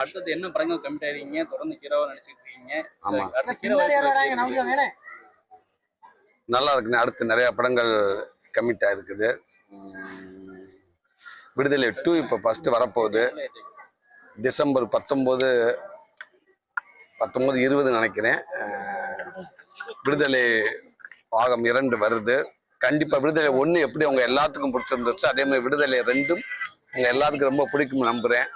அடுத்தது என்ன படங்கள் கமிட் ஆயிருக்கீங்க தொடர்ந்து ஹீரோவா நடிச்சிட்டு இருக்கீங்க ஆமா. அடுத்த ஹீரோ வாய்ப்பு நல்லா இருக்குண்ணே. அடுத்து நிறைய படங்கள் கமிட் ஆயிருக்குது. விடுதலை டூ இப்போ ஃபர்ஸ்ட் வரப்போகுது. டிசம்பர் பத்தொம்போது பத்தொம்போது இருபது நினைக்கிறேன். விடுதலை பாகம் இரண்டு வருது. கண்டிப்பா விடுதலை ஒன்று எப்படி அவங்க எல்லாத்துக்கும் பிடிச்சிருந்துச்சு அதே மாதிரி விடுதலை ரெண்டும் உங்க எல்லாத்துக்கும் ரொம்ப பிடிக்கும் நம்புறேன்.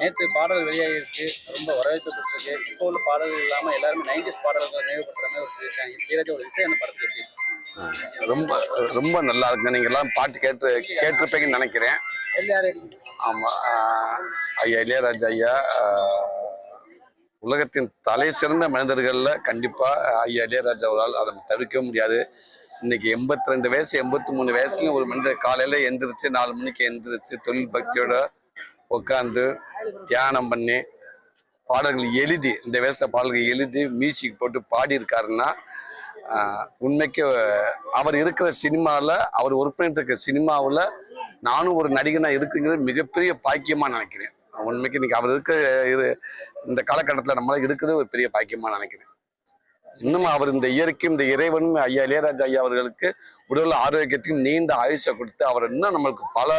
நேற்று பாடல் வெளியாகிருக்கு ரொம்ப வரவேற்பு பெற்றிருக்கு இப்போ உள்ள பாடல்கள் இல்லாமல் எல்லாருமே நைன்டிஸ் பாடல்கள் நினைவுபடுற மாதிரி வச்சிருக்காங்க இளையராஜா ஒரு இசை அந்த படத்துல எப்படி ரொம்ப ரொம்ப நல்லா இருக்குங்க நீங்கள் எல்லாம் பாட்டு கேட்டு கேட்டிருப்பீங்கன்னு நினைக்கிறேன். ஆமாம் ஐயா இளையராஜா ஐயா உலகத்தின் தலை சிறந்த மனிதர்களில் கண்டிப்பாக ஐயா இளையராஜா ஒரு ஆள் அதை தவிர்க்க முடியாது. இன்னைக்கு எண்பத்தி ரெண்டு வயசு எண்பத்தி மூணு வயசுலையும் ஒரு மனிதர் காலையில எந்திரிச்சு நாலு மணிக்கு எந்திரிச்சு தொழில் பக்தியோட உட்காந்து தியானம் பண்ணி பாடல்கள் எழுதி இந்த வயசுல பாடல்கள் எழுதி மியூசிக் போட்டு பாடியிருக்காருன்னா உண்மைக்கு அவர் இருக்கிற சினிமாவில் அவர் ஒர்க் பண்ணிட்டு இருக்க சினிமாவில் நானும் ஒரு நடிகனாக இருக்குங்கிறது மிகப்பெரிய பாக்கியமாக நினைக்கிறேன். உண்மைக்கு இன்னைக்கு அவர் இருக்க இது இந்த காலகட்டத்தில் நம்மளால இருக்கிறது ஒரு பெரிய பாக்கியமாக நினைக்கிறேன். இன்னும் அவர் இந்த இயற்கையும் இந்த இறைவனும் ஐயா இளையராஜா ஐயா அவர்களுக்கு உடல் ஆரோக்கியத்தையும் நீண்ட ஆயுஷை கொடுத்து அவர் இன்னும் நம்மளுக்கு பல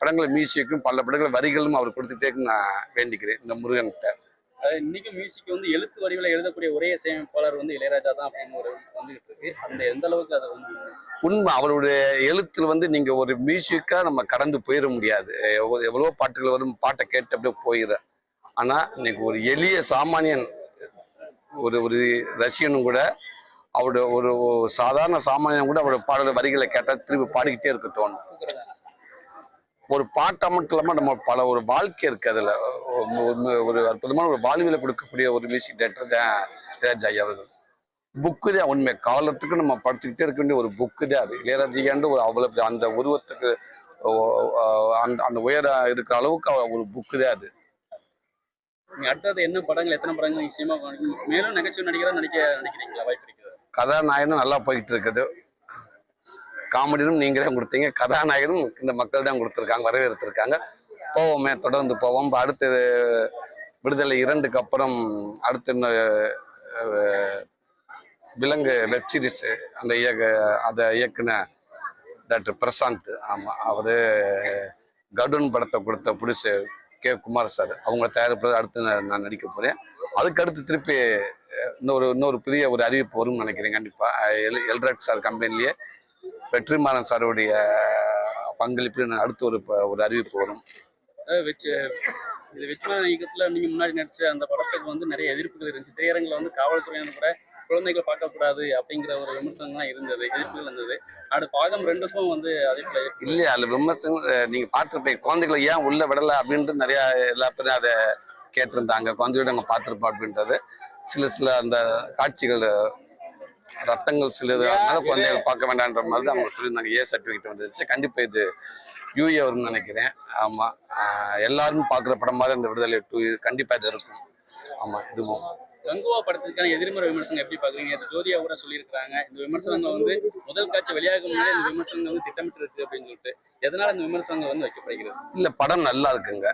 படங்களை மியூசிக்கும் பல படங்கள் வரிகளும் அவர் கொடுத்துட்டே நான் வேண்டிக்கிறேன் இந்த முருகன்கிட்ட. இன்னைக்கு மியூசிக் வந்து எழுத்து வடிவில் எழுதக்கூடிய ஒரே இசையமைப்பாளர் வந்து இளையராஜா தான் அப்படின்னு ஒரு வந்துகிட்டு இருக்கு. அந்த எந்த அளவுக்கு அதை வந்து உண்மை அவருடைய எழுத்துல வந்து நீங்க ஒரு மியூசிக்கா நம்ம கடந்து போயிட முடியாது. எவ்வளோ பாட்டுகள் வரும் பாட்டை கேட்டு அப்படியே போயிட ஆனா இன்னைக்கு ஒரு எளிய சாமானியன் ஒரு ஒரு ரசிகனும் கூட அவரோட ஒரு சாதாரண சாமானியம் கூட அவரோட பாடல் வரிகளை கேட்டால் திரும்பி பாடிக்கிட்டே இருக்க தோணும். ஒரு பாட்டை மட்டும் இல்லாமல் நம்ம பல ஒரு வாழ்க்கை இருக்கு அதில். ஒரு- அற்புதமான ஒரு வாழ்வியலை கொடுக்கக்கூடிய ஒரு மியூசிக் டைரக்டர் தான் இளையராஜா அவர்கள். புக்கு தான் உண்மை. காலத்துக்கு நம்ம படிச்சுக்கிட்டே இருக்க வேண்டிய ஒரு புக்கு தான் அது. இளையராஜியாண்டு ஒரு அவ்வளோ அந்த உருவத்துக்கு அந்த அந்த உயர இருக்கிற அளவுக்கு ஒரு புக்கு தான் அது. அடுத்தது என்ன படங்கள் எத்தனை படங்கள் நீங்க மேலும் நகைச்சுவை நடிகரா நடிக்க நினைக்கிறீங்களா? வாய்ப்பு இருக்குது கதாநாயகனும் நல்லா போயிட்டு இருக்குது காமெடியும் நீங்களே கொடுத்தீங்க. கதாநாயகனும் இந்த மக்கள் தான் கொடுத்துருக்காங்க வரவேற்றிருக்காங்க போவோமே தொடர்ந்து போவோம். இப்ப அடுத்து விடுதலை இரண்டுக்கு அப்புறம் அடுத்து இன்னும், விலங்கு வெப் சீரிஸ் அந்த இயக்க அதை இயக்குன டாக்டர் பிரசாந்த். ஆமாம் அவர் கடுன் படத்தை கொடுத்த புடிசு கே. குமார் சார். அவங்க தயாரிப்பு அடுத்து நான் நான் நடிக்க போகிறேன் அதுக்கு அடுத்து திருப்பி இன்னொரு இன்னொரு பெரிய ஒரு அறிவிப்பு வரும்னு நினைக்கிறேன். கண்டிப்பாக எல் எல்ராட் சார் கம்பெனிலேயே வெற்றிமாறன் சாருடைய பங்களிப்பு அடுத்து ஒரு ப- ஒரு அறிவிப்பு வரும். அதாவது வெச்சு இது வெற்றிமான முன்னாடி நடிச்ச அந்த படத்துக்கு வந்து நிறைய எதிர்ப்புகள் இருந்துச்சு. திரையரங்கில் வந்து காவல்துறையினர் கூட குழந்தைகளை பார்க்கக்கூடாது அப்படிங்கிற ஒரு விமர்சனம்லாம் இருந்தது எதிர்ப்புகள் இருந்தது அடுத்த பாகம் ரெண்டுக்கும் வந்து அதே இல்லையா அதில் விமர்சனம் நீங்க பார்த்துருப்பீங்க குழந்தைகளை ஏன் உள்ள விடலை அப்படின்ட்டு நிறைய எல்லா பேரும் அதை கேட்டிருந்தாங்க. குழந்தையோட அங்கே பார்த்துருப்போம் அப்படின்றது. சில சில அந்த காட்சிகள் ரத்தங்கள் சிலது அதனால குழந்தைகள் பார்க்க வேண்டான்ற மாதிரி தான் அவங்க சொல்லியிருந்தாங்க. ஏ சர்டிஃபிகேட் வந்துருச்சு. கண்டிப்பாக இது யூஏ வரும்னு நினைக்கிறேன். ஆமாம் எல்லாரும் பார்க்குற படம் மாதிரி அந்த விடுதலை டூ கண்டிப்பாக இது இருக்கும். ஆமாம் இதுவும். கங்குவா படத்துக்கான எதிர்மறை விமர்சனம் எப்படி பாக்குறீங்க இது ஜோதியா கூட சொல்லியிருக்காங்க இந்த விமர்சனங்கள் வந்து முதல் காட்சி வெளியாக முன்னாடி இந்த விமர்சனங்கள் வந்து திட்டமிட்டு இருக்கு அப்படின்னு சொல்லிட்டு எதனால இந்த விமர்சனங்கள் வந்து வைக்கப்படுகிறது? இல்ல படம் நல்லா இருக்குங்க.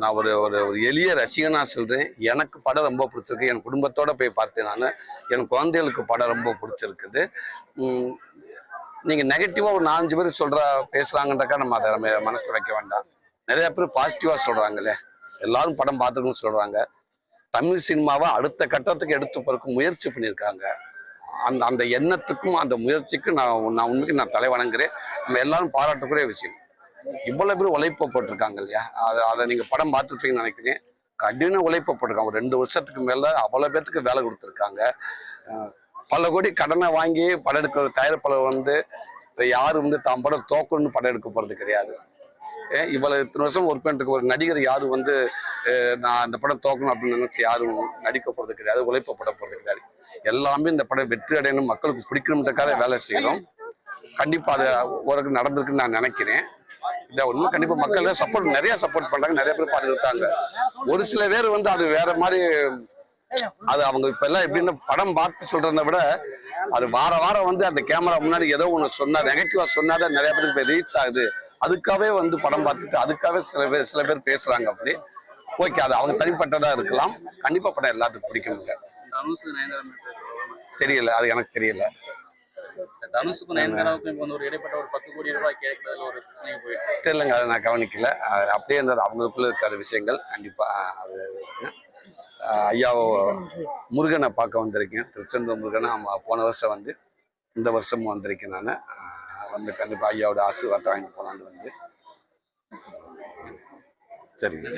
நான் ஒரு ஒரு ஒரு எளிய ரசிகனா சொல்றேன். எனக்கு படம் ரொம்ப பிடிச்சிருக்கு. என் குடும்பத்தோட போய் பார்த்தேன் நான். என் குழந்தைகளுக்கு படம் ரொம்ப பிடிச்சிருக்குது. நீங்கள் நீங்க நெகட்டிவா ஒரு நாலஞ்சு பேர் சொல்ற பேசுறாங்கன்றக்கா நம்ம அதை நம்ம மனசுல வைக்க வேண்டாம். நிறைய பேர் பாசிட்டிவா சொல்றாங்களே. எல்லாரும் படம் பார்த்துக்கணும்னு சொல்றாங்க. தமிழ் சினிமாவை அடுத்த கட்டத்துக்கு எடுத்து போறதுக்கு முயற்சி பண்ணியிருக்காங்க. அந்த அந்த எண்ணத்துக்கும் அந்த முயற்சிக்கும் நான் நான் உண்மைக்கு நான் தலை வணங்குறேன். நம்ம எல்லாரும் பாராட்டக்கூடிய விஷயம். இவ்வளவு பேர் உழைப்பு போட்டிருக்காங்க இல்லையா? அதை அதை நீங்க படம் பார்த்துருப்பீங்கன்னு நினைக்கிறேன். கடின உழைப்ப போட்டிருக்காங்க. ஒரு ரெண்டு வருஷத்துக்கு மேல அவ்வளவு பேர்த்துக்கு வேலை கொடுத்துருக்காங்க. பல கோடி கடனை வாங்கி படம் எடுக்கிற தயாரிப்பாளர் வந்து யாரும் வந்து தாம் படம் தோக்கணும்னு படம் எடுக்க போறது கிடையாது. இவ்வளவு இத்தனை வருஷம் ஒர்க் பண்ணிட்டு ஒரு நடிகர் யாரும் வந்து நான் இந்த படம் தோக்கணும் அப்படின்னு நினைச்சு யாரும் நடிக்க போறது கிடையாது உழைப்பப்பட போறது கிடையாது. எல்லாமே இந்த படம் வெற்றி அடையணும் மக்களுக்கு பிடிக்கணுன்றக்காக வேலை செய்யணும் கண்டிப்பா அது ஒரு நடந்திருக்குன்னு நான் நினைக்கிறேன். இதை உண்மை கண்டிப்பா மக்கள் சப்போர்ட் நிறைய சப்போர்ட் பண்றாங்க நிறைய பேர் பார்த்துட்டு ஒரு சில பேர் வந்து அது வேற மாதிரி அது அவங்க இப்ப எல்லாம் எப்படின்னு படம் பார்த்து சொல்றதை விட அது வார வாரம் வந்து அந்த கேமரா முன்னாடி ஏதோ ஒண்ணு சொன்னா நெகட்டிவா சொன்னாதான் நிறைய பேருக்கு ரீச் ஆகுது. அதுக்காகவே வந்து படம் பார்த்துட்டு அதுக்காகவே சில பேர் சில பேர் பேசுறாங்க அப்படி. ஓகே அது அவங்க தனிப்பட்டதா இருக்கலாம். கண்டிப்பா படம் எல்லாத்துக்கும் சொல்லலாமா தெரியல அது எனக்கு தெரியல. தனுஷுக்கும் நயன்தாராவுக்கும் இப்போ வந்து ஒரு இடைப்பட்ட ஒரு பத்து கோடி ரூபாய் கேட்கறதுல ஒரு பிரச்சனை போயிட்டு இருக்கு. தெரியலங்க அதை நான் கவனிக்கல. அப்படியே இருந்தது அவங்களுக்குள்ள இருக்கிற விஷயங்கள் கண்டிப்பா அது ஐயா முருகனை பார்க்க வந்திருக்கேன். திருச்செந்தூர் முருகனை. போன வருஷம் வந்து இந்த வருஷமும் வந்திருக்கேன் நான். வந்து கண்டிப்பா ஐயாவோட ஆசீர்வாதத்தை வாங்கிட்டு போகலான்னு வந்து. சரிங்க.